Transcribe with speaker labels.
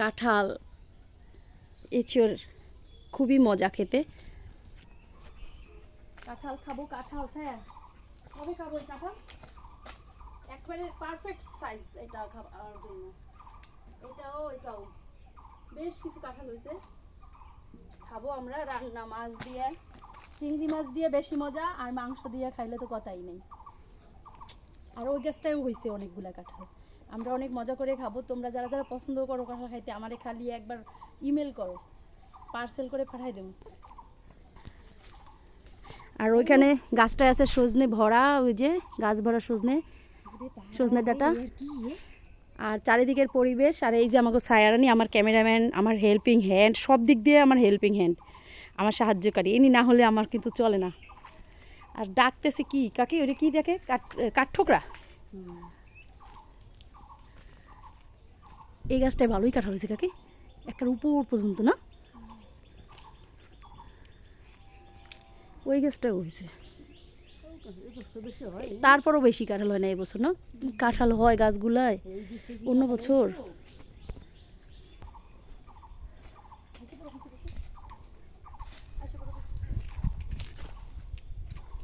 Speaker 1: কাঁঠাল। এঁচড় খুবই মজা খেতে। কাঁঠাল খাব, কাঁঠাল স্যার কবে খাব কাঁঠাল? একবারে পারফেক্ট সাইজ এটা খাওয়ার জন্য। এটাও এটাও। বেশ কিছু কাঁঠাল হয়েছে। খাব আমরা রান্না মাছ দিয়ে। চিংড়ি মাছ দিয়ে বেশি মজা, আর মাংস দিয়ে খাইলে তো কথাই নেই। আর ওই গ্যাসটাও হয়েছে অনেকগুলা কাঁঠাল। আমরা অনেক মজা করে খাব। তোমরা যারা যারা পছন্দ করো কাঁঠাল খাইতে আমারে খালি একবার ইমেল করো। পার্সেল করে পাঠাই দেবো। আর ওইখানে গাছটা আছে সজনে ভরা ওই যে গাছ ভরা সজনে সজনে ডাটা। আর চারিদিকের পরিবেশ আর এই যে আমাকে সায়ারানি আমার ক্যামেরাম্যান আমার হেল্পিং হ্যান্ড সব দিক দিয়ে আমার হেল্পিং হ্যান্ড আমার সাহায্যকারী। ইনি না হলে আমার কিন্তু চলে না। আর ডাকতেছে কি? কাকি ওটা কি ডাকে? কাঠ কাঠঠোকরা? এই গাছটায় ভালোই কাঁঠাল হয়েছে কাকি। একটার উপর পর্যন্ত, না? ওই গাছটাও হয়েছে। তারপরও বেশি কাঁঠাল হয় না এবছর না? কাঁঠাল হয় গাছগুলায়? অন্য বছর?